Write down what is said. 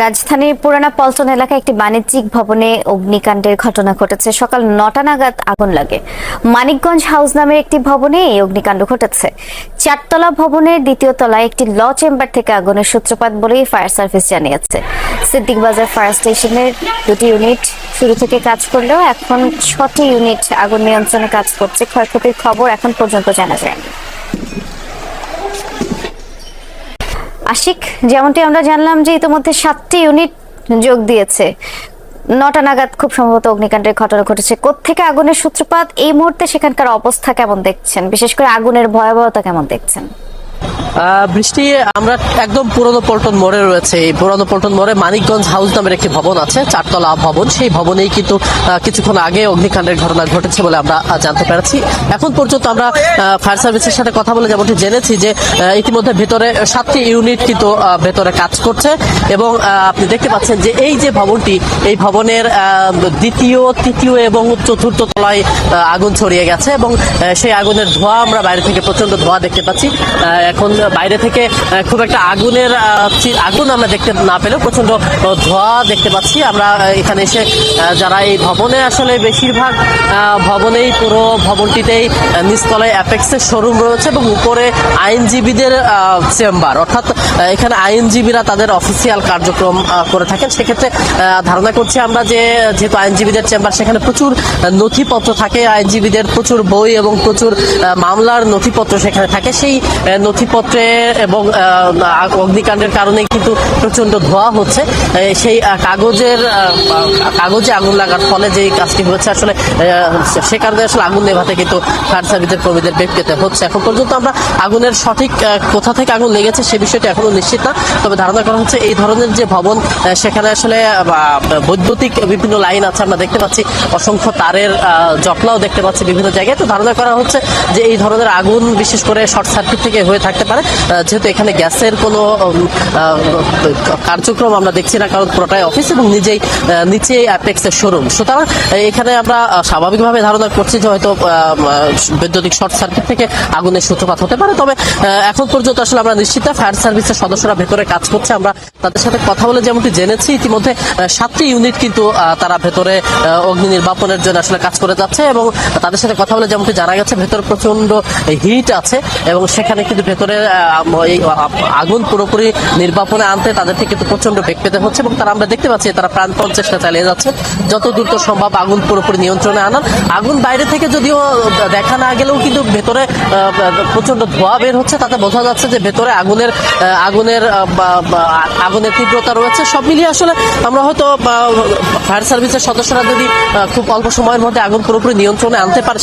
রাজধানীর পুরানা পল্টন এলাকায় একটি বাণিজ্যিক ভবনে অগ্নিকাণ্ডের ঘটনা ঘটেছে। সকাল নটা নাগাদ আগুন লাগে। মানিকগঞ্জ হাউস নামের একটি ভবনে এই অগ্নিকাণ্ড ঘটেছে। চারতলা ভবনের দ্বিতীয় তলায় একটি ল চেম্বার থেকে আগুনের সূত্রপাত বলেই ফায়ার সার্ভিস জানিয়েছে। সিদ্দিক বাজার ফায়ার স্টেশনের দুটি ইউনিট শুরু থেকে কাজ করলেও এখন ছটি ইউনিট আগুন নিয়ন্ত্রণে কাজ করছে। ক্ষয়ক্ষতির খবর এখন পর্যন্ত জানা যায়নি। আশিক, যেমনটি আমরা জানলাম যে ইতিমধ্যে সাতটি ইউনিট যোগ দিয়েছে। নটা নাগাদ খুব সম্ভবত অগ্নিকাণ্ডের ঘটনা ঘটেছে। কোথেকে আগুনের সূত্রপাত? এই মুহূর্তে সেখানকার অবস্থা কেমন দেখছেন? বিশেষ করে আগুনের ভয়াবহতা কেমন দেখছেন? বৃষ্টি, আমরা একদম পুরনো পল্টন মোড়ে রয়েছে। এই পুরনো পল্টন মোড়ে মানিকগঞ্জ হাউস নামের একটি ভবন আছে, চারতলা ভবন। সেই ভবনেই কিন্তু কিছুক্ষণ আগে অগ্নিকাণ্ডের ঘটনা ঘটেছে বলে আমরা জানতে পেরেছি। এখন পর্যন্ত আমরা ফায়ার সার্ভিসের সাথে কথা বলে যেমনটি জেনেছি যে ইতিমধ্যে ভেতরে সাতটি ইউনিট কিন্তু ভেতরে কাজ করছে এবং আপনি দেখতে পাচ্ছেন যে এই যে ভবনটি, এই ভবনের দ্বিতীয়, তৃতীয় এবং চতুর্থ তলায় আগুন ছড়িয়ে গেছে এবং সেই আগুনের ধোঁয়া আমরা বাইরে থেকে প্রচণ্ড ধোঁয়া দেখতে পাচ্ছি। এখন বাইরে থেকে খুব একটা আগুনের আগুন আমরা দেখতে না পেলেও প্রচণ্ড ধোঁয়া দেখতে পাচ্ছি। আমরা এখানে এসে যারা এই ভবনে আসলে বেশিরভাগ ভবনেই পুরো ভবনটিতেই নিচতলায় অ্যাপেক্সের শোরুম রয়েছে এবং উপরে আইনজীবীদের চেম্বার। অর্থাৎ এখানে আইনজীবীরা তাদের অফিসিয়াল কার্যক্রম করে থাকেন। সেক্ষেত্রে ধারণা করছি আমরা যে যেহেতু আইনজীবীদের চেম্বার সেখানে প্রচুর নথিপত্র থাকে। আইনজীবীদের প্রচুর বই এবং প্রচুর মামলার নথিপত্র সেখানে থাকে। সেই আহ, নথিপত্রে এবং অগ্নিকাণ্ডের কারণে কিন্তু প্রচণ্ড ধোঁয়া হচ্ছে। সেই কাগজের কাগজে আগুন লাগার ফলে যে কাজটি হচ্ছে আসলে সে কারণে আসলে আগুন নেভাতে কিন্তু ফায়ার সার্ভিসের কর্মীদের বেগ পেতে হচ্ছে। এখন পর্যন্ত আমরা আগুনের সঠিক কোথা থেকে আগুন লেগেছে সে বিষয়টি এখনও নিশ্চিত না। তবে ধারণা করা হচ্ছে এই ধরনের যে ভবন সেখানে আসলে বৈদ্যুতিক বিভিন্ন লাইন আছে, আমরা দেখতে পাচ্ছি, অসংখ্য তারের জটলাও দেখতে পাচ্ছি বিভিন্ন জায়গায়। তো ধারণা করা হচ্ছে যে এই ধরনের আগুন, বিশেষ করে শর্ট সার্কিট থেকে হয়ে থাকতে পারে। যেহেতু এখানে গ্যাসের কোনো কার্যক্রম আমরা দেখছি না, কারণ পুরোটাই অফিস এবং নিজেই নিচে অ্যাপেক্সের শোরুম। সুতরাং এখানে আমরা স্বাভাবিকভাবে ধারণা করছি যে হয়তো বৈদ্যুতিক শর্ট সার্কিট থেকে আগুনের সূত্রপাত হতে পারে। তবে এখন পর্যন্ত আসলে আমরা নিশ্চিত ফায়ার সার্ভিসের সদস্যরা ভেতরে কাজ করছে। আমরা তাদের সাথে কথা বলে যেমনটি জেনেছি, ইতিমধ্যে সাতটি ইউনিট কিন্তু তারা ভেতরে অগ্নি নির্বাপনের জন্য আসলে কাজ করে যাচ্ছে এবং তাদের সাথে কথা বলে যেমনটি জানা গেছে, ভেতরে প্রচণ্ড হিট আছে এবং সেখানে কিন্তু ভেতরে আগুন পুরোপুরি নির্বাপনে আনতে তাদেরকে কিন্তু প্রচণ্ড বেগ পেতে হচ্ছে এবং তারা আমরা দেখতে পাচ্ছি তারা প্রাণপণ চেষ্টা চালিয়ে যাচ্ছে। যত দ্রুত সম্ভব আগুন পুরোপুরি নিয়ন্ত্রণে আনার। আগুন বাইরে থেকে যদিও দেখা না গেলেও কিন্তু ভেতরে প্রচণ্ড ধোঁয়া বের হচ্ছে। তাতে বোঝা যাচ্ছে যে ভেতরে আগুনের আগুনের আগুনের তীব্রতা রয়েছে। সব মিলিয়ে আসলে আমরা হয়তো ফায়ার সার্ভিসের সদস্যরা যদি খুব অল্প সময়ের মধ্যে আগুন পুরোপুরি নিয়ন্ত্রণে আনতে পারে